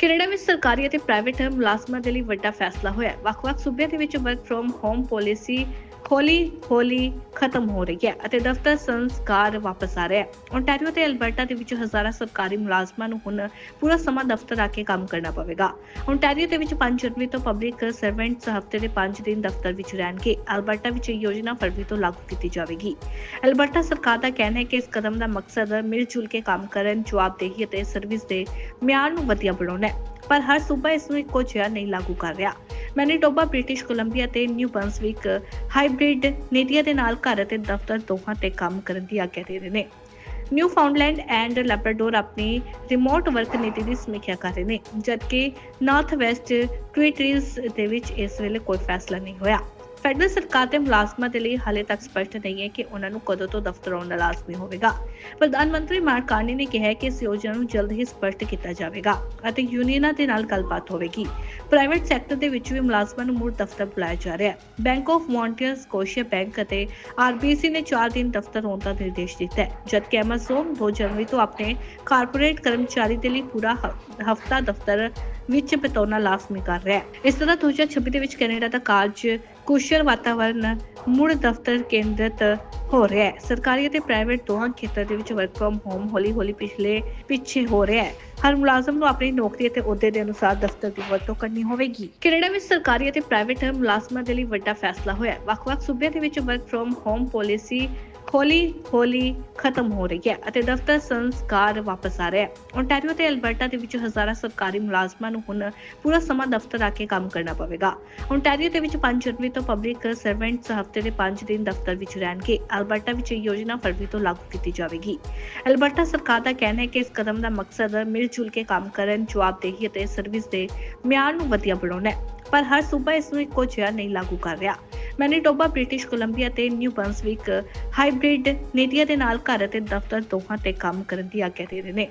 Canada ਵਿੱਚ ਸਰਕਾਰੀ ਅਤੇ ਪ੍ਰਾਈਵੇਟ ਮੁਲਾਜ਼ਮਾਂ ਦੇ ਲਈ ਵੱਡਾ ਫੈਸਲਾ ਹੋਇਆ ਵੱਖ-ਵੱਖ ਸੂਬਿਆਂ ਦੇ ਵਿੱਚ ਵਰਕ ਫਰਮ ਹੋਮ ਪਾਲਿਸੀ ਹੌਲੀ ਹੌਲੀ ਖਤਮ ਹੋ ਰਹੀ ਹੈ ਅਤੇ ਦਫ਼ਤਰ ਸੰਸਕਾਰ ਵਾਪਸ ਆ ਰਿਹਾ ਹੈ। ਓਨਟਾਰੀਓ ਤੇ ਅਲਬਰਟਾ ਦੇ ਵਿੱਚ ਹਜ਼ਾਰਾਂ ਸਰਕਾਰੀ ਮੁਲਾਜ਼ਮਾਂ ਨੂੰ ਹੁਣ ਪੂਰਾ ਸਮਾਂ ਦਫ਼ਤਰ ਆ ਕੇ ਕੰਮ ਕਰਨਾ ਪਵੇਗਾ। ਓਨਟਾਰੀਓ ਦੇ ਵਿੱਚ 5 ਜਨਵਰੀ ਤੋਂ ਪਬਲਿਕ ਸਰਵੈਂਟਸ ਹਫ਼ਤੇ ਦੇ 5 ਦਿਨ ਦਫ਼ਤਰ ਵਿੱਚ ਰਹਿਣਗੇ। ਅਲਬਰਟਾ ਵਿੱਚ ਇਹ ਯੋਜਨਾ ਫਰਵਰੀ ਤੋਂ ਲਾਗੂ ਕੀਤੀ ਜਾਵੇਗੀ। ਅਲਬਰਟਾ ਸਰਕਾਰ ਦਾ ਕਹਿਣਾ ਹੈ ਕਿ ਇਸ ਕਦਮ ਦਾ ਮਕਸਦ ਮਿਲ ਜੁਲ ਕੇ ਕੰਮ ਕਰਨ, ਜਵਾਬਦੇਹੀ ਅਤੇ ਸਰਵਿਸ ਦੇ ਮਿਆਰ ਨੂੰ ਵਧੀਆ ਬਣਾਉਣਾ ਹੈ। ਪਰ ਹਰ ਸੂਬਾ ਇਸ ਨੂੰ ਇੱਕੋ ਜਿਹਾ ਨਹੀਂ ਲਾਗੂ ਕਰ ਰਿਹਾ। ਮੈਨੀਟੋਬਾ, ਬ੍ਰਿਟਿਸ਼ ਕੋਲੰਬੀਆ ਤੇ ਨਿਊ ਬਰੰਸਵਿਕ ਹਾਈਬ੍ਰਿਡ ਨੀਤੀਆਂ ਦੇ ਨਾਲ ਘਰ ਅਤੇ ਦਫ਼ਤਰ ਦੋਹਾਂ ਤੇ ਕੰਮ ਕਰਨ ਦੀ ਆਗਿਆ ਦੇ ਰਹੇ ਨੇ। ਨਿਊ ਫਾਊਂਡਲੈਂਡ ਐਂਡ ਲੈਬਰਾਡੋਰ ਆਪਣੀ ਰਿਮੋਟ ਵਰਕ ਨੀਤੀ ਦੀ ਸਮੀਖਿਆ ਕਰ ਰਹੇ ਨੇ, ਜਦਕਿ ਨਾਰਥ ਵੈਸਟ ਟ੍ਰੀਟਰੀਜ਼ ਦੇ ਵਿੱਚ ਇਸ ਵੇਲੇ ਕੋਈ ਫੈਸਲਾ ਨਹੀਂ ਹੋਇਆ। ਫੈਡਰਲ ਸਰਕਾਰ ਦੇ ਮੁਲਾਜ਼ਮਾਂ ਦੇ ਲਈ ਹਾਲੇ ਤੱਕ ਸਪਸ਼ਟ ਨਹੀਂ ਹੈ ਕਿ ਉਹਨਾਂ ਨੂੰ ਕਦੋਂ ਤੋਂ ਦਫ਼ਤਰ ਆਉਣਾ ਲਾਜ਼ਮੀ ਹੋਵੇਗਾ। ਪ੍ਰਧਾਨ ਮੰਤਰੀ ਮਾਰਕ ਕਾਰਨੀ ਨੇ ਕਿਹਾ ਕਿ ਇਸ ਯੋਜਨਾ ਨੂੰ ਜਲਦ ਹੀ ਸਪਸ਼ਟ ਕੀਤਾ ਜਾਵੇਗਾ ਅਤੇ ਯੂਨੀਅਨਾਂ ਦੇ ਨਾਲ ਗੱਲਬਾਤ ਹੋਵੇਗੀ। ਪ੍ਰਾਈਵੇਟ ਸੈਕਟਰ ਦੇ ਵਿੱਚ ਵੀ ਮੁਲਾਜ਼ਮਾਂ ਨੂੰ ਮੁੜ ਦਫ਼ਤਰ ਬੁਲਾਇਆ ਜਾ ਰਿਹਾ ਹੈ। Bank of Montreal Scotia bank ਅਤੇ ਆਰਬੀਸੀ ਨੇ 4 ਦਿਨ ਦਫ਼ਤਰ ਆਉਣ ਦਾ ਨਿਰਦੇਸ਼ ਦਿੱਤਾ ਹੈ, ਜਦਕਿ ਐਮਾਜ਼ਨ 2 ਜਨਵਰੀ ਤੋਂ ਆਪਣੇ ਕਾਰਪੋਰੇਟ ਕਰਮਚਾਰੀ ਦੇ ਲਈ ਪੂਰਾ ਹਫਤਾ ਦਫ਼ਤਰ ਵਿੱਚ ਬਿਤਾਉਣਾ ਲਾਜ਼ਮੀ ਕਰ ਰਿਹਾ ਹੈ। ਇਸ ਤਰ੍ਹਾਂ 2026 ਦੇ ਵਿੱਚ ਕੈਨੇਡਾ ਦਾ ਕਾਰਜ ਕੁਸ਼ਲ ਵਾਤਾਵਰਣ ਮੁੜ ਦਫ਼ਤਰ ਕੇਂਦਰਿਤ ਹੋ ਰਿਹਾ ਹੈ। ਸਰਕਾਰੀ ਅਤੇ ਪ੍ਰਾਈਵੇਟ ਦੋਹਾਂ ਖੇਤਰ ਦੇ ਵਿੱਚ ਵਰਕ ਫਰਮ ਹੋਮ ਹੌਲੀ-ਹੌਲੀ ਪਿਛਲੇ, ਪਿੱਛੇ ਹੋ ਰਿਹਾ ਹੈ। ਹਰ ਮੁਲਾਜ਼ਮ ਨੂੰ ਆਪਣੀ ਨੌਕਰੀ ਅਤੇ ਅਹੁਦੇ ਦੇ ਅਨੁਸਾਰ ਦਫ਼ਤਰ ਦੀ ਵਰਤੋਂ ਕਰਨੀ ਹੋਵੇਗੀ। ਕੈਨੇਡਾ ਵਿੱਚ ਸਰਕਾਰੀ ਅਤੇ ਪ੍ਰਾਈਵੇਟ ਮੁਲਾਜ਼ਮਾਂ ਦੇ ਲਈ ਵੱਡਾ ਫੈਸਲਾ ਹੋਇਆ ਹੈ। ਵੱਖ-ਵੱਖ ਸੂਬਿਆਂ ਦੇ ਵਿੱਚ ਵਰਕ ਫਰਮ ਹੋਮ ਪਾਲਿਸੀ ਹੌਲੀ ਹੌਲੀ ਖਤਮ ਹੋ ਰਹੀ ਹੈ ਅਤੇ ਦਫ਼ਤਰ ਸੰਸਕਾਰ ਵਾਪਸ ਆ ਰਿਹਾ ਹੈ। ਓਨਟਾਰੀਓ ਤੇ ਅਲਬਰਟਾ ਦੇ ਵਿੱਚ ਹਜ਼ਾਰਾਂ ਸਰਕਾਰੀ ਮੁਲਾਜ਼ਮਾਂ ਨੂੰ ਹੁਣ ਪੂਰਾ ਸਮਾਂ ਦਫ਼ਤਰ ਆ ਕੇ ਕੰਮ ਕਰਨਾ ਪਵੇਗਾ। ਓਨਟਾਰੀਓ ਦੇ ਵਿੱਚ 5 ਜਨਵਰੀ ਤੋਂ ਪਬਲਿਕ ਸਰਵੈਂਟਸ ਹਫ਼ਤੇ ਦੇ 5 ਦਿਨ ਦਫ਼ਤਰ ਵਿੱਚ ਰਹਿਣਗੇ। ਅਲਬਰਟਾ ਵਿੱਚ ਇਹ ਯੋਜਨਾ ਫਰਵਰੀ ਤੋਂ ਲਾਗੂ ਕੀਤੀ ਜਾਵੇਗੀ। ਅਲਬਰਟਾ ਸਰਕਾਰ ਦਾ ਕਹਿਣਾ ਹੈ ਕਿ ਇਸ ਕਦਮ ਦਾ ਮਕਸਦ ਮਿਲ ਜੁਲ ਕੇ ਕੰਮ ਕਰਨ, ਜਵਾਬਦੇਹੀ ਅਤੇ ਸਰਵਿਸ ਦੇ ਮਿਆਰ ਨੂੰ ਵਧੀਆ ਬਣਾਉਣਾ ਹੈ। ਪਰ ਹਰ ਸੂਬਾ ਇਸ ਨੂੰ ਇੱਕੋ ਜਿਹਾ ਨਹੀਂ ਲਾਗੂ ਕਰ ਰਿਹਾ। ਮੈਨੀਟੋਬਾ ਬ੍ਰਿਟਿਸ਼ ਕੋਲੰਬੀਆ ਤੇ ਨਿਊ ਬਰੰਸਵਿਕ ਹਾਈਬ੍ਰਿਡ ਨੀਤੀਆਂ ਦੇ ਨਾਲ ਘਰ ਅਤੇ ਦਫ਼ਤਰ ਦੋਹਾਂ ਤੇ ਕੰਮ ਕਰਨ ਦੀ ਆਗਿਆ ਦੇ ਰਹੇ ਨੇ।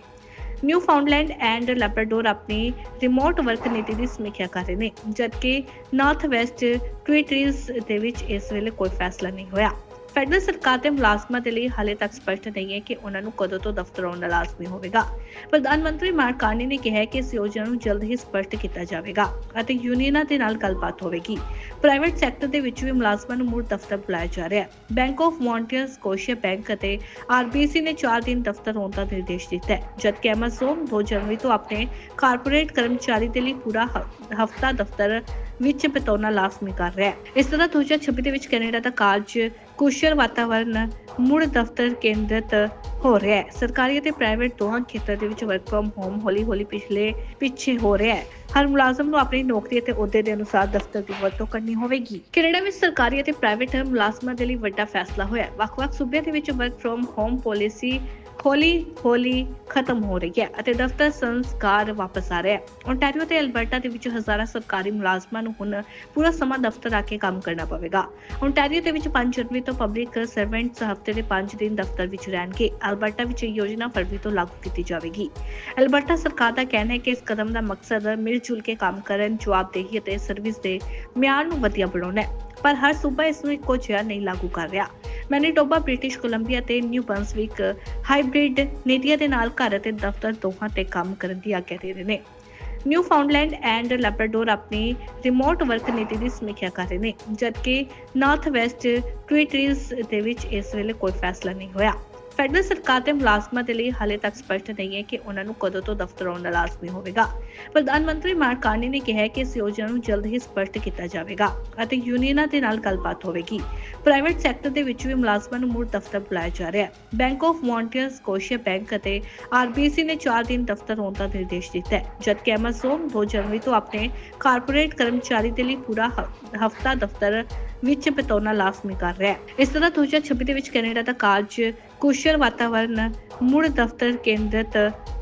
ਨਿਊ ਫਾਊਂਡਲੈਂਡ ਐਂਡ ਲੈਬਰਾਡੋਰ ਆਪਣੀ ਰਿਮੋਟ ਵਰਕ ਨੀਤੀ ਦੀ ਸਮੀਖਿਆ ਕਰ ਰਹੇ ਨੇ, ਜਦਕਿ ਨਾਰਥ ਵੈਸਟ ਟ੍ਰੀਟਰੀਜ਼ ਦੇ ਵਿੱਚ ਇਸ ਵੇਲੇ ਕੋਈ ਫੈਸਲਾ ਨਹੀਂ ਹੋਇਆ। ਫੈਡਰਲ ਸਰਕਾਰ ਦੇ ਮੁਲਾਜ਼ਮਾਂ ਦੇ ਲਈ ਹਾਲੇ ਤੱਕ ਸਪਸ਼ਟ ਨਹੀਂ ਹੈ ਕਿ ਉਹਨਾਂ ਨੂੰ ਕਦੋਂ ਤੋਂ ਦਫ਼ਤਰ ਆਉਣਾ ਲਾਜ਼ਮੀ ਹੋਵੇਗਾ। ਪ੍ਰਧਾਨ ਮੰਤਰੀ ਮਾਰਕ ਕਾਰਨੀ ਨੇ ਕਿਹਾ ਕਿ ਇਸ ਯੋਜਨਾ ਨੂੰ ਜਲਦ ਹੀ ਸਪਸ਼ਟ ਕੀਤਾ ਜਾਵੇਗਾ ਅਤੇ ਯੂਨੀਅਨਾਂ ਦੇ ਨਾਲ ਗੱਲਬਾਤ ਹੋਵੇਗੀ। ਪ੍ਰਾਈਵੇਟ ਸੈਕਟਰ ਦੇ ਵਿੱਚ ਵੀ ਮੁਲਾਜ਼ਮਾਂ ਨੂੰ ਮੁੜ ਦਫ਼ਤਰ ਬੁਲਾਇਆ ਜਾ ਰਿਹਾ ਹੈ। Bank of Montreal, Scotia bank ਅਤੇ ਆਰਬੀਸੀ ਨੇ 4 ਦਿਨ ਦਫ਼ਤਰ ਆਉਣ ਦਾ ਨਿਰਦੇਸ਼ ਦਿੱਤਾ ਹੈ, ਜਦਕਿ ਐਮਾਜ਼ਨ 2 ਜਨਵਰੀ ਤੋਂ ਆਪਣੇ ਕਾਰਪੋਰੇਟ ਕਰਮਚਾਰੀ ਦੇ ਲਈ ਪੂਰਾ ਹਫਤਾ ਦਫ਼ਤਰ ਵਿੱਚ ਬਿਤਾਉਣਾ ਲਾਜ਼ਮੀ ਕਰ ਰਿਹਾ ਹੈ। ਇਸ ਤਰ੍ਹਾਂ 2026 ਦੇ ਵਿੱਚ ਕੈਨੇਡਾ ਦਾ ਕਾਰਜ ਕੁਸ਼ਲ ਵਾਤਾਵਰਣ ਮੁੜ ਦਫ਼ਤਰ ਕੇਂਦਰਿਤ ਹੋ ਰਿਹਾ ਹੈ। ਸਰਕਾਰੀ ਅਤੇ ਪ੍ਰਾਈਵੇਟ ਦੋਹਾਂ ਖੇਤਰ ਦੇ ਵਿੱਚ ਵਰਕ ਫਰਮ ਹੋਮ ਹੌਲੀ-ਹੌਲੀ ਪਿਛਲੇ, ਪਿੱਛੇ ਹੋ ਰਿਹਾ ਹੈ। ਹਰ ਮੁਲਾਜ਼ਮ ਨੂੰ ਆਪਣੀ ਨੌਕਰੀ ਅਤੇ ਅਹੁਦੇ ਦੇ ਅਨੁਸਾਰ ਦਫ਼ਤਰ ਦੀ ਵਰਤੋਂ ਕਰਨੀ ਹੋਵੇਗੀ। ਕੈਨੇਡਾ ਵਿੱਚ ਸਰਕਾਰੀ ਅਤੇ ਪ੍ਰਾਈਵੇਟ ਮੁਲਾਜ਼ਮਾਂ ਦੇ ਲਈ ਵੱਡਾ ਫੈਸਲਾ ਹੋਇਆ ਵੱਖ-ਵੱਖ ਸੂਬਿਆਂ ਦੇ ਵਿੱਚ ਵਰਕ ਫਰਮ ਹੋਮ ਪਾਲਿਸੀ ਹੌਲੀ ਹੌਲੀ ਖਤਮ ਹੋ ਰਹੀ ਹੈ ਅਤੇ ਦਫ਼ਤਰ ਸੰਸਕਾਰ ਵਾਪਸ ਆ ਰਿਹਾ ਹੈ। ਓਨਟਾਰੀਓ ਤੇ ਅਲਬਰਟਾ ਦੇ ਵਿੱਚ ਹਜ਼ਾਰਾਂ ਸਰਕਾਰੀ ਮੁਲਾਜ਼ਮਾਂ ਨੂੰ ਹੁਣ ਪੂਰਾ ਸਮਾਂ ਦਫ਼ਤਰ ਆ ਕੇ ਕੰਮ ਕਰਨਾ ਪਵੇਗਾ। ਓਨਟਾਰੀਓ ਦੇ ਵਿੱਚ 5 ਜਨਵਰੀ ਤੋਂ ਪਬਲਿਕ ਸਰਵੈਂਟਸ ਹਫ਼ਤੇ ਦੇ 5 ਦਿਨ ਦਫ਼ਤਰ ਵਿੱਚ ਰਹਿਣਗੇ। ਅਲਬਰਟਾ ਵਿੱਚ ਇਹ ਯੋਜਨਾ ਫਰਵਰੀ ਤੋਂ ਲਾਗੂ ਕੀਤੀ ਜਾਵੇਗੀ। ਅਲਬਰਟਾ ਸਰਕਾਰ ਦਾ ਕਹਿਣਾ ਹੈ ਕਿ ਇਸ ਕਦਮ ਦਾ ਮਕਸਦ ਮਿਲ ਜੁਲ ਕੇ ਕੰਮ ਕਰਨ, ਜਵਾਬਦੇਹੀ ਅਤੇ ਸਰਵਿਸ ਦੇ ਮਿਆਰ ਨੂੰ ਵਧੀਆ ਬਣਾਉਣਾ ਹੈ। ਪਰ ਹਰ ਸੂਬਾ ਇਸ ਨੂੰ ਇੱਕੋ ਜਿਹਾ ਨਹੀਂ ਲਾਗੂ ਕਰ ਰਿਹਾ। ਮੈਨੀਟੋਬਾ ਬ੍ਰਿਟਿਸ਼ ਕੋਲੰਬੀਆ ਤੇ ਨਿਊ ਬਰੰਸਵਿਕ ਹਾਈਬ੍ਰਿਡ ਨੀਤੀਆਂ ਦੇ ਨਾਲ ਘਰ ਅਤੇ ਦਫ਼ਤਰ ਦੋਹਾਂ ਤੇ ਕੰਮ ਕਰਨ ਦੀ ਆਗਿਆ ਦੇ ਰਹੇ ਨੇ। ਨਿਊ ਫਾਊਂਡਲੈਂਡ ਐਂਡ ਲੈਬਰਾਡੋਰ ਆਪਣੀ ਰਿਮੋਟ ਵਰਕ ਨੀਤੀ ਦੀ ਸਮੀਖਿਆ ਕਰ ਰਹੇ ਨੇ, ਜਦਕਿ ਨਾਰਥ ਵੈਸਟ ਟ੍ਰੀਟਰੀਜ਼ ਦੇ ਵਿੱਚ ਇਸ ਵੇਲੇ ਕੋਈ ਫੈਸਲਾ ਨਹੀਂ ਹੋਇਆ। ਫੈਡਰਲ ਸਰਕਾਰ ਦੇ ਮੁਲਾਜ਼ਮਾਂ ਦੇ ਲਈ ਹਾਲੇ ਤੱਕ ਸਪਸ਼ਟ ਨਹੀਂ ਹੈ ਕਿ ਉਹਨਾਂ ਨੂੰ ਕਦੋਂ ਤੋਂ ਦਫ਼ਤਰ ਆਉਣਾ ਲਾਜ਼ਮੀ ਹੋਵੇਗਾ। ਪ੍ਰਧਾਨ ਮੰਤਰੀ ਮਾਰਕ ਕਾਰਨੀ ਨੇ ਕਿਹਾ ਕਿ ਇਸ ਯੋਜਨਾ ਨੂੰ ਜਲਦ ਹੀ ਸਪਸ਼ਟ ਕੀਤਾ ਜਾਵੇਗਾ ਅਤੇ ਯੂਨੀਅਨਾਂ ਦੇ ਨਾਲ ਗੱਲਬਾਤ ਹੋਵੇਗੀ। ਪ੍ਰਾਈਵੇਟ ਸੈਕਟਰ ਦੇ ਵਿੱਚ ਵੀ ਮੁਲਾਜ਼ਮਾਂ ਨੂੰ ਮੁੜ ਦਫ਼ਤਰ ਬੁਲਾਇਆ ਜਾ ਰਿਹਾ ਹੈ। Bank of Montreal Scotia Bank ਅਤੇ ਆਰਬੀਸੀ ਨੇ 4 ਦਿਨ ਦਫ਼ਤਰ ਆਉਣ ਦਾ ਨਿਰਦੇਸ਼ ਦਿੱਤਾ ਹੈ, ਜਦਕਿ ਐਮਾਜ਼ਨ 2 ਜਨਵਰੀ ਤੋਂ ਆਪਣੇ ਕਾਰਪੋਰੇਟ ਕਰਮਚਾਰੀ ਦੇ ਲਈ ਪੂਰਾ ਹਫਤਾ ਦਫ਼ਤਰ ਵਿੱਚ ਬਿਤਾਉਣਾ ਲਾਜ਼ਮੀ ਕਰ ਰਿਹਾ ਹੈ। ਇਸ ਤਰ੍ਹਾਂ 2026 ਦੇ ਵਿੱਚ ਕੈਨੇਡਾ ਦਾ ਕਾਰਜ ਕੁਸ਼ਲ ਵਾਤਾਵਰਣ ਮੁੜ ਦਫ਼ਤਰ ਕੇਂਦਰਿਤ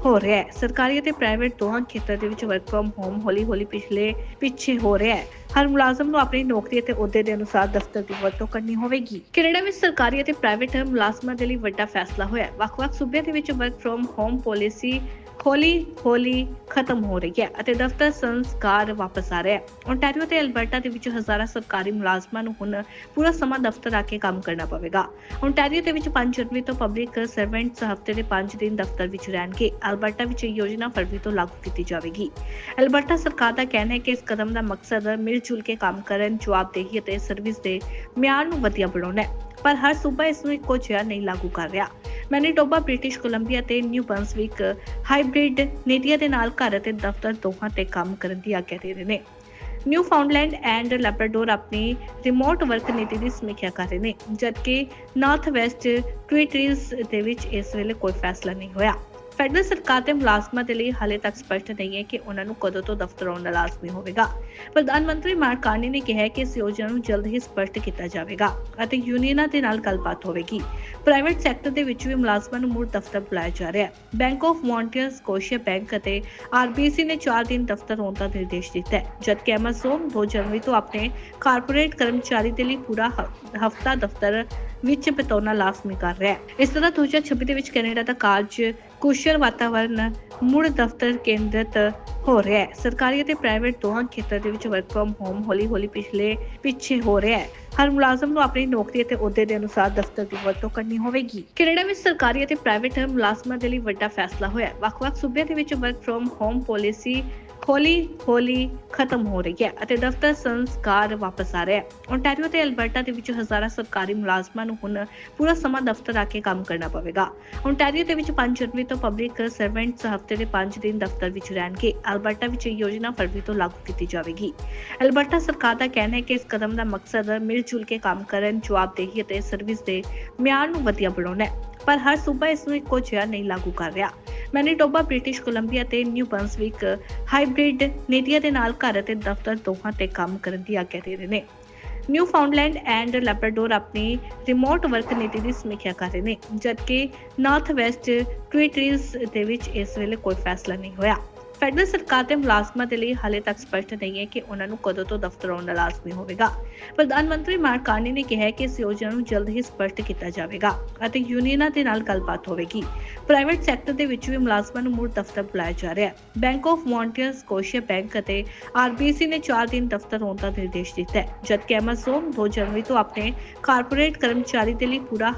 ਹੋ ਰਿਹਾ ਹੈ। ਸਰਕਾਰੀ ਅਤੇ ਪ੍ਰਾਈਵੇਟ ਦੋਹਾਂ ਖੇਤਰ ਦੇ ਵਿੱਚ ਵਰਕ ਫਰਮ ਹੋਮ ਹੌਲੀ-ਹੌਲੀ ਪਿਛਲੇ, ਪਿੱਛੇ ਹੋ ਰਿਹਾ ਹੈ। ਹਰ ਮੁਲਾਜ਼ਮ ਨੂੰ ਆਪਣੀ ਨੌਕਰੀ ਅਤੇ ਅਹੁਦੇ ਦੇ ਅਨੁਸਾਰ ਦਫ਼ਤਰ ਦੀ ਵਰਤੋਂ ਕਰਨੀ ਹੋਵੇਗੀ। ਕੈਨੇਡਾ ਵਿੱਚ ਸਰਕਾਰੀ ਅਤੇ ਪ੍ਰਾਈਵੇਟ ਮੁਲਾਜ਼ਮਾਂ ਦੇ ਲਈ ਵੱਡਾ ਫੈਸਲਾ ਹੋਇਆ ਵੱਖ-ਵੱਖ ਸੂਬਿਆਂ ਦੇ ਵਿੱਚ ਵਰਕ ਫਰਮ ਹੋਮ ਪਾਲਿਸੀ ਹੌਲੀ ਹੌਲੀ ਖਤਮ ਹੋ ਰਹੀ ਹੈ ਅਤੇ ਦਫ਼ਤਰ ਸੰਸਕਾਰ ਵਾਪਸ ਆ ਰਿਹਾ ਹੈ। ਓਨਟਾਰੀਓ ਤੇ ਅਲਬਰਟਾ ਦੇ ਵਿੱਚ ਹਜ਼ਾਰਾਂ ਸਰਕਾਰੀ ਮੁਲਾਜ਼ਮਾਂ ਨੂੰ ਹੁਣ ਪੂਰਾ ਸਮਾਂ ਦਫ਼ਤਰ ਆ ਕੇ ਕੰਮ ਕਰਨਾ ਪਵੇਗਾ। ਓਨਟਾਰੀਓ ਦੇ ਵਿੱਚ 5 ਜਨਵਰੀ ਤੋਂ ਪਬਲਿਕ ਸਰਵੈਂਟਸ ਹਫ਼ਤੇ ਦੇ 5 ਦਿਨ ਦਫ਼ਤਰ ਵਿੱਚ ਰਹਿਣਗੇ। ਅਲਬਰਟਾ ਵਿੱਚ ਇਹ ਯੋਜਨਾ ਫਰਵਰੀ ਤੋਂ ਲਾਗੂ ਕੀਤੀ ਜਾਵੇਗੀ। ਅਲਬਰਟਾ ਸਰਕਾਰ ਦਾ ਕਹਿਣਾ ਹੈ ਕਿ ਇਸ ਕਦਮ ਦਾ ਮਕਸਦ ਮਿਲ ਜੁਲ ਕੇ ਕੰਮ ਕਰਨ, ਜਵਾਬਦੇਹੀ ਅਤੇ ਸਰਵਿਸ ਦੇ ਮਿਆਰ ਨੂੰ ਵਧੀਆ ਬਣਾਉਣਾ ਹੈ। ਪਰ ਹਰ ਸੂਬਾ ਇਸ ਨੂੰ ਇੱਕੋ ਜਿਹਾ ਨਹੀਂ ਲਾਗੂ ਕਰ ਰਿਹਾ। ਮੈਨੀਟੋਬਾ, ਬ੍ਰਿਟਿਸ਼ ਕੋਲੰਬੀਆ ਤੇ ਨਿਊ ਬਰੰਸਵਿਕ ਹਾਈਬ੍ਰਿਡ ਨੀਤੀਆਂ ਦੇ ਨਾਲ ਘਰ ਅਤੇ ਦਫ਼ਤਰ ਦੋਹਾਂ ਤੇ ਕੰਮ ਕਰਨ ਦੀ ਆਗਿਆ ਦੇ ਰਹੇ ਨੇ। ਨਿਊ ਫਾਊਂਡਲੈਂਡ ਐਂਡ ਲੈਬਰਾਡੋਰ ਆਪਣੀ ਰਿਮੋਟ ਵਰਕ ਨੀਤੀ ਦੀ ਸਮੀਖਿਆ ਕਰ ਰਹੇ ਨੇ, ਜਦਕਿ ਨਾਰਥ ਵੈਸਟ ਟ੍ਰੀਟਰੀਜ਼ ਦੇ ਵਿੱਚ ਇਸ ਵੇਲੇ ਕੋਈ ਫੈਸਲਾ ਨਹੀਂ ਹੋਇਆ। ਫੈਡਰਲ ਸਰਕਾਰ ਦੇ ਮੁਲਾਜ਼ਮਾਂ ਦੇ ਲਈ ਹਾਲੇ ਤੱਕ ਸਪਸ਼ਟ ਨਹੀਂ ਹੈ ਕਿ ਉਹਨਾਂ ਨੂੰ ਕਦੋਂ ਤੋਂ ਦਫ਼ਤਰ ਆਉਣਾ ਲਾਜ਼ਮੀ ਹੋਵੇਗਾ। ਪ੍ਰਧਾਨ ਮੰਤਰੀ ਮਾਰਕ ਕਾਰਨੀ ਨੇ ਕਿਹਾ ਕਿ ਇਸ ਯੋਜਨਾ ਨੂੰ ਜਲਦ ਹੀ ਸਪਸ਼ਟ ਕੀਤਾ ਜਾਵੇਗਾ ਅਤੇ ਯੂਨੀਅਨਾਂ ਦੇ ਨਾਲ ਗੱਲਬਾਤ ਹੋਵੇਗੀ। ਪ੍ਰਾਈਵੇਟ ਸੈਕਟਰ ਦੇ ਵਿੱਚ ਵੀ ਮੁਲਾਜ਼ਮਾਂ ਨੂੰ ਮੁੜ ਦਫ਼ਤਰ ਬੁਲਾਇਆ ਜਾ ਰਿਹਾ ਹੈ। Bank of Montreal, Scotia Bank ਅਤੇ ਆਰਬੀਸੀ ਨੇ 4 ਦਿਨ ਦਫ਼ਤਰ ਆਉਣ ਦਾ ਨਿਰਦੇਸ਼ ਦਿੱਤਾ ਹੈ, ਜਦਕਿ ਐਮਾਜ਼ੋਨ 2 ਜਨਵਰੀ ਤੋਂ ਆਪਣੇ ਕਾਰਪੋਰੇਟ ਕਰਮਚਾਰੀ ਦੇ ਲਈ ਪੂਰਾ ਹਫਤਾ ਦਫ਼ਤਰ ਵਿੱਚ ਬਿਤਾਉਣਾ ਲਾਜ਼ਮੀ ਕਰ ਰਿਹਾ ਹੈ। ਇਸ ਤਰ੍ਹਾਂ 2026 ਦੇ ਵਿੱਚ ਕੈਨੇਡਾ ਦਾ ਕਾਰਜ ਕੁਸ਼ਲ ਵਾਤਾਵਰਣ ਮੁੜ ਦਫ਼ਤਰ ਕੇਂਦਰਿਤ ਹੋ ਰਿਹਾ ਹੈ। ਸਰਕਾਰੀ ਅਤੇ ਪ੍ਰਾਈਵੇਟ ਦੋਹਾਂ ਖੇਤਰ ਦੇ ਵਿੱਚ ਵਰਕ ਫਰਮ ਹੋਮ ਹੌਲੀ-ਹੌਲੀ ਪਿਛਲੇ, ਪਿੱਛੇ ਹੋ ਰਿਹਾ ਹੈ। ਹਰ ਮੁਲਾਜ਼ਮ ਨੂੰ ਆਪਣੀ ਨੌਕਰੀ ਅਤੇ ਅਹੁਦੇ ਦੇ ਅਨੁਸਾਰ ਦਫ਼ਤਰ ਦੀ ਵਰਤੋਂ ਕਰਨੀ ਹੋਵੇਗੀ। ਕੈਨੇਡਾ ਵਿੱਚ ਸਰਕਾਰੀ ਅਤੇ ਪ੍ਰਾਈਵੇਟ ਮੁਲਾਜ਼ਮਾਂ ਦੇ ਲਈ ਵੱਡਾ ਫੈਸਲਾ ਹੋਇਆ ਵੱਖ-ਵੱਖ ਸੂਬਿਆਂ ਦੇ ਵਿੱਚ ਵਰਕ ਫਰਮ ਹੋਮ ਪਾਲਿਸੀ ਹੌਲੀ ਹੌਲੀ ਖਤਮ ਹੋ ਰਹੀ ਹੈ ਅਤੇ ਦਫ਼ਤਰ ਸੰਸਕਾਰ ਵਾਪਸ ਆ ਰਿਹਾ ਹੈ। ਓਨਟਾਰੀਓ ਤੇ ਅਲਬਰਟਾ ਦੇ ਵਿੱਚ ਹਜ਼ਾਰਾਂ ਸਰਕਾਰੀ ਮੁਲਾਜ਼ਮਾਂ ਨੂੰ ਹੁਣ ਪੂਰਾ ਸਮਾਂ ਦਫ਼ਤਰ ਆ ਕੇ ਕੰਮ ਕਰਨਾ ਪਵੇਗਾ। ਓਨਟਾਰੀਓ ਦੇ ਵਿੱਚ 5 ਜਨਵਰੀ ਤੋਂ ਪਬਲਿਕ ਸਰਵੈਂਟਸ ਹਫ਼ਤੇ ਦੇ 5 ਦਿਨ ਦਫ਼ਤਰ ਵਿੱਚ ਰਹਿਣਗੇ। ਅਲਬਰਟਾ ਵਿੱਚ ਇਹ ਯੋਜਨਾ ਫਰਵਰੀ ਤੋਂ ਲਾਗੂ ਕੀਤੀ ਜਾਵੇਗੀ। ਅਲਬਰਟਾ ਸਰਕਾਰ ਦਾ ਕਹਿਣਾ ਹੈ ਕਿ ਇਸ ਕਦਮ ਦਾ ਮਕਸਦ ਮਿਲ ਜੁਲ ਕੇ ਕੰਮ ਕਰਨ, ਜਵਾਬਦੇਹੀ ਅਤੇ ਸਰਵਿਸ ਦੇ ਮਿਆਰ ਨੂੰ ਵਧੀਆ ਬਣਾਉਣਾ ਹੈ। ਪਰ ਹਰ ਸੂਬਾ ਇਸ ਨੂੰ ਇੱਕੋ ਜਿਹਾ ਨਹੀਂ ਲਾਗੂ ਕਰ ਰਿਹਾ। ਮੈਨੀਟੋਬਾ, ਬ੍ਰਿਟਿਸ਼ ਕੋਲੰਬੀਆ ਤੇ ਨਿਊ ਬਰੰਸਵਿਕ ਹਾਈਬ੍ਰਿਡ ਨੀਤੀਆਂ ਦੇ ਨਾਲ ਘਰ ਅਤੇ ਦਫ਼ਤਰ ਦੋਹਾਂ ਤੇ ਕੰਮ ਕਰਨ ਦੀ ਆਗਿਆ ਦੇ ਰਹੇ ਨੇ। ਨਿਊ ਫਾਊਂਡਲੈਂਡ ਐਂਡ ਲੈਬਰਾਡੋਰ ਆਪਣੀ ਰਿਮੋਟ ਵਰਕ ਨੀਤੀ ਦੀ ਸਮੀਖਿਆ ਕਰ ਰਹੇ ਨੇ, ਜਦਕਿ ਨਾਰਥ ਵੈਸਟ ਟ੍ਰੀਟਰੀਜ਼ ਦੇ ਵਿੱਚ ਇਸ ਵੇਲੇ ਕੋਈ ਫੈਸਲਾ ਨਹੀਂ ਹੋਇਆ। ਫੈਡਰਲ ਸਰਕਾਰ ਦੇ ਮੁਲਾਜ਼ਮਾਂ ਦੇ ਲਈ ਹਾਲੇ ਤੱਕ ਸਪਸ਼ਟ ਨਹੀਂ ਹੈ ਕਿ ਉਹਨਾਂ ਨੂੰ ਕਦੋਂ ਤੋਂ ਦਫ਼ਤਰ ਆਉਣਾ ਲਾਜ਼ਮੀ ਹੋਵੇਗਾ। ਪ੍ਰਧਾਨ ਮੰਤਰੀ ਮਾਰਕ ਕਾਰਨੀ ਨੇ ਕਿਹਾ ਕਿ ਇਸ ਯੋਜਨਾ ਨੂੰ ਜਲਦ ਹੀ ਸਪਸ਼ਟ ਕੀਤਾ ਜਾਵੇਗਾ ਅਤੇ ਯੂਨੀਅਨਾਂ ਦੇ ਨਾਲ ਗੱਲਬਾਤ ਹੋਵੇਗੀ। ਪ੍ਰਾਈਵੇਟ ਸੈਕਟਰ ਦੇ ਵਿੱਚ ਵੀ ਮੁਲਾਜ਼ਮਾਂ ਨੂੰ ਮੁੜ ਦਫ਼ਤਰ ਬੁਲਾਇਆ ਜਾ ਰਿਹਾ ਹੈ। Bank of Montreal, Scotia Bank ਅਤੇ ਆਰਬੀਸੀ ਨੇ 4 ਦਿਨ ਦਫ਼ਤਰ ਆਉਣ ਦਾ ਨਿਰਦੇਸ਼ ਦਿੱਤਾ ਹੈ, ਜਦਕਿ ਐਮਾਜ਼ੋਨ 2 ਜਨਵਰੀ ਤੋਂ ਆਪਣੇ ਕਾਰਪੋਰੇਟ ਕਰਮਚਾਰੀ ਦੇ ਲਈ ਪੂਰਾ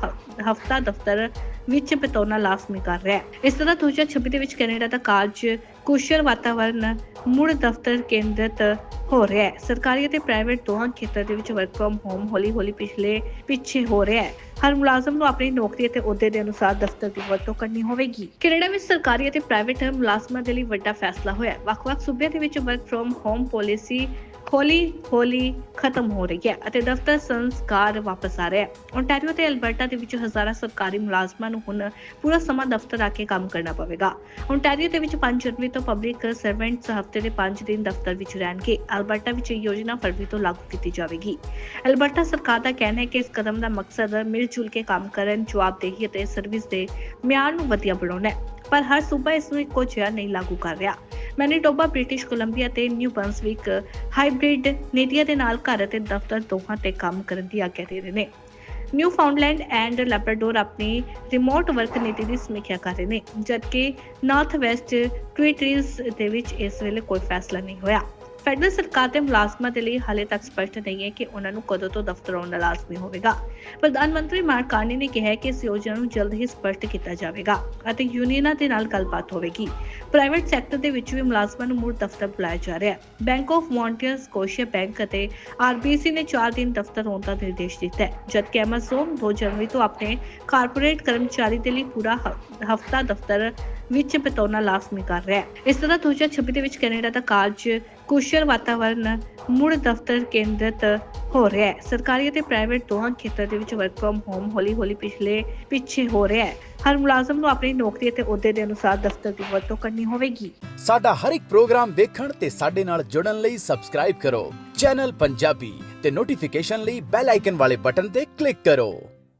ਹਫਤਾ ਦਫ਼ਤਰ ਵਿੱਚ ਬਿਤਾਉਣਾ ਲਾਜ਼ਮੀ ਕਰ ਰਿਹਾ ਹੈ। ਇਸ ਤਰ੍ਹਾਂ 2026 ਦੇ ਵਿੱਚ ਕੈਨੇਡਾ ਦਾ ਕਾਰਜ ਕੁਸ਼ਲ ਵਾਤਾਵਰਣ ਮੁੜ ਦਫ਼ਤਰ ਕੇਂਦਰਿਤ ਹੋ ਰਿਹਾ ਹੈ। ਸਰਕਾਰੀ ਅਤੇ ਪ੍ਰਾਈਵੇਟ ਦੋਹਾਂ ਖੇਤਰ ਦੇ ਵਿੱਚ ਵਰਕ ਫਰਮ ਹੋਮ ਹੌਲੀ-ਹੌਲੀ ਪਿਛਲੇ, ਪਿੱਛੇ ਹੋ ਰਿਹਾ ਹੈ। ਹਰ ਮੁਲਾਜ਼ਮ ਨੂੰ ਆਪਣੀ ਨੌਕਰੀ ਅਤੇ ਅਹੁਦੇ ਦੇ ਅਨੁਸਾਰ ਦਫ਼ਤਰ ਦੀ ਵਰਤੋਂ ਕਰਨੀ ਹੋਵੇਗੀ। ਕੈਨੇਡਾ ਵਿੱਚ ਸਰਕਾਰੀ ਅਤੇ ਪ੍ਰਾਈਵੇਟ ਮੁਲਾਜ਼ਮਾਂ ਦੇ ਲਈ ਵੱਡਾ ਫੈਸਲਾ ਹੋਇਆ ਹੈ। ਵੱਖ-ਵੱਖ ਸੂਬਿਆਂ ਦੇ ਵਿੱਚ ਵਰਕ ਫਰਮ ਹੋਮ ਪਾਲਿਸੀ ਹੌਲੀ-ਹੌਲੀ ਖਤਮ ਹੋ ਰਹੀ ਹੈ ਅਤੇ ਦਫ਼ਤਰ ਸੰਸਕਾਰ ਵਾਪਸ ਆ ਰਿਹਾ ਹੈ। ਓਨਟਾਰੀਓ ਤੇ ਅਲਬਰਟਾ ਦੇ ਵਿੱਚ ਹਜ਼ਾਰਾਂ ਸਰਕਾਰੀ ਮੁਲਾਜ਼ਮਾਂ ਨੂੰ ਹੁਣ ਪੂਰਾ ਸਮਾਂ ਦਫ਼ਤਰ ਆ ਕੇ ਕੰਮ ਕਰਨਾ ਪਵੇਗਾ। ਓਨਟਾਰੀਓ ਦੇ ਵਿੱਚ 5 ਜਨਵਰੀ ਤੋਂ ਪਬਲਿਕ ਸਰਵੈਂਟਸ ਹਫ਼ਤੇ ਦੇ 5 ਦਿਨ ਦਫ਼ਤਰ ਵਿੱਚ ਰਹਿਣਗੇ। ਅਲਬਰਟਾ ਵਿੱਚ ਇਹ ਯੋਜਨਾ ਫਰਵਰੀ ਤੋਂ ਲਾਗੂ ਕੀਤੀ ਜਾਵੇਗੀ। ਅਲਬਰਟਾ ਸਰਕਾਰ ਦਾ ਕਹਿਣਾ ਹੈ ਕਿ ਇਸ ਕਦਮ ਦਾ ਮਕਸਦ ਮਿਲ ਜੁਲ ਕੇ ਕੰਮ ਕਰਨ, ਜਵਾਬਦੇਹੀ ਅਤੇ ਸਰਵਿਸ ਦੇ ਮਿਆਰ ਨੂੰ ਵਧੀਆ ਬਣਾਉਣਾ ਹੈ। ਪਰ ਹਰ ਸੂਬਾ ਇਸ ਨੂੰ ਇੱਕੋ ਜਿਹਾ ਨਹੀਂ ਲਾਗੂ ਕਰ ਰਿਹਾ। ਮੈਨੀਟੋਬਾ ਬ੍ਰਿਟਿਸ਼ ਕੋਲੰਬੀਆ ਤੇ ਨਿਊ ਬਰੰਸਵਿਕ ਹਾਈਬ੍ਰਿਡ ਨੀਤੀਆਂ ਦੇ ਨਾਲ ਘਰ ਅਤੇ ਦਫ਼ਤਰ ਦੋਹਾਂ ਤੇ ਕੰਮ ਕਰਨ ਦੀ ਆਗਿਆ ਦੇ ਰਹੇ ਨੇ। ਨਿਊ ਫਾਊਂਡਲੈਂਡ ਐਂਡ ਲੈਬਰਾਡੋਰ ਆਪਣੀ ਰਿਮੋਟ ਵਰਕ ਨੀਤੀ ਦੀ ਸਮੀਖਿਆ ਕਰ ਰਹੇ ਨੇ, ਜਦਕਿ ਨਾਰਥ ਵੈਸਟ ਟ੍ਰੀਟਰੀਜ਼ ਦੇ ਵਿੱਚ ਇਸ ਵੇਲੇ ਕੋਈ ਫੈਸਲਾ ਨਹੀਂ ਹੋਇਆ। ਫੈਡਰਲ ਸਰਕਾਰ ਦੇ ਮੁਲਾਜ਼ਮਾਂ ਦੇ ਲਈ ਹਾਲੇ ਤੱਕ ਸਪਸ਼ਟ ਨਹੀਂ ਹੈ ਕਿ ਉਹਨਾਂ ਨੂੰ ਕਦੋਂ ਤੋਂ ਦਫ਼ਤਰ ਆਉਣਾ ਲਾਜ਼ਮੀ ਹੋਵੇਗਾ। ਪ੍ਰਧਾਨ ਮੰਤਰੀ ਮਾਰਕ ਕਾਰਨੀ ਨੇ ਕਿਹਾ ਕਿ ਇਸ ਯੋਜਨਾ ਨੂੰ ਜਲਦ ਹੀ ਸਪਸ਼ਟ ਕੀਤਾ ਜਾਵੇਗਾ ਅਤੇ ਯੂਨੀਅਨਾਂ ਦੇ ਨਾਲ ਗੱਲਬਾਤ ਹੋਵੇਗੀ। ਪ੍ਰਾਈਵੇਟ ਸੈਕਟਰ ਦੇ ਵਿੱਚ ਵੀ ਮੁਲਾਜ਼ਮਾਂ ਨੂੰ ਮੁੜ ਦਫ਼ਤਰ ਬੁਲਾਇਆ ਜਾ ਰਿਹਾ ਹੈ। Bank of Montreal, Scotia Bank ਅਤੇ ਆਰਬੀਸੀ ਨੇ 4 ਦਿਨ ਦਫ਼ਤਰ ਆਉਣ ਦਾ ਨਿਰਦੇਸ਼ ਦਿੱਤਾ ਹੈ, ਜਦਕਿ ਐਮਾਜ਼ੋਨ 2 ਜਨਵਰੀ ਤੋਂ ਆਪਣੇ ਕਾਰਪੋਰੇਟ ਕਰਮਚਾਰੀ ਦੇ ਲਈ ਪੂਰਾ ਹਫਤਾ ਦਫ਼ਤਰ ਵਿੱਚ ਬਿਤਾਉਣਾ ਲਾਜ਼ਮੀ ਕਰ ਰਿਹਾ ਹੈ। ਇਸ ਤਰ੍ਹਾਂ 2026 ਦੇ ਵਿੱਚ ਕੈਨੇਡਾ ਦਾ ਕਾਰਜ ਕੁਸ਼ਲ ਵਾਤਾਵਰਣ ਮੁੜ ਦਫ਼ਤਰ ਕੇਂਦਰਿਤ ਹੋ ਰਿਹਾ ਹੈ। ਸਰਕਾਰੀ ਅਤੇ ਪ੍ਰਾਈਵੇਟ ਦੋਹਾਂ ਖੇਤਰ ਦੇ ਵਿੱਚ ਵਰਕ ਫਰਮ ਹੋਮ ਹੌਲੀ-ਹੌਲੀ ਪਿਛਲੇ, ਪਿੱਛੇ ਹੋ ਰਿਹਾ ਹੈ। ਹਰ ਮੁਲਾਜ਼ਮ ਨੂੰ ਆਪਣੀ ਨੌਕਰੀ ਅਤੇ ਅਹੁਦੇ ਦੇ ਅਨੁਸਾਰ ਦਫ਼ਤਰ ਦੀ ਵਰਤੋਂ ਕਰਨੀ ਹੋਵੇਗੀ। ਸਾਡਾ ਹਰ ਇੱਕ ਪ੍ਰੋਗਰਾਮ ਦੇਖਣ ਤੇ ਸਾਡੇ ਨਾਲ ਜੁੜਨ ਲਈ ਸਬਸਕ੍ਰਾਈਬ ਕਰੋ। ਚੈਨਲ ਪੰਜਾਬੀ ਤੇ ਨੋਟੀਫਿਕੇਸ਼ਨ ਲਈ ਬੈਲ ਆਈਕਨ ਵਾਲੇ ਬਟਨ ਤੇ ਕਲਿੱਕ ਕਰੋ।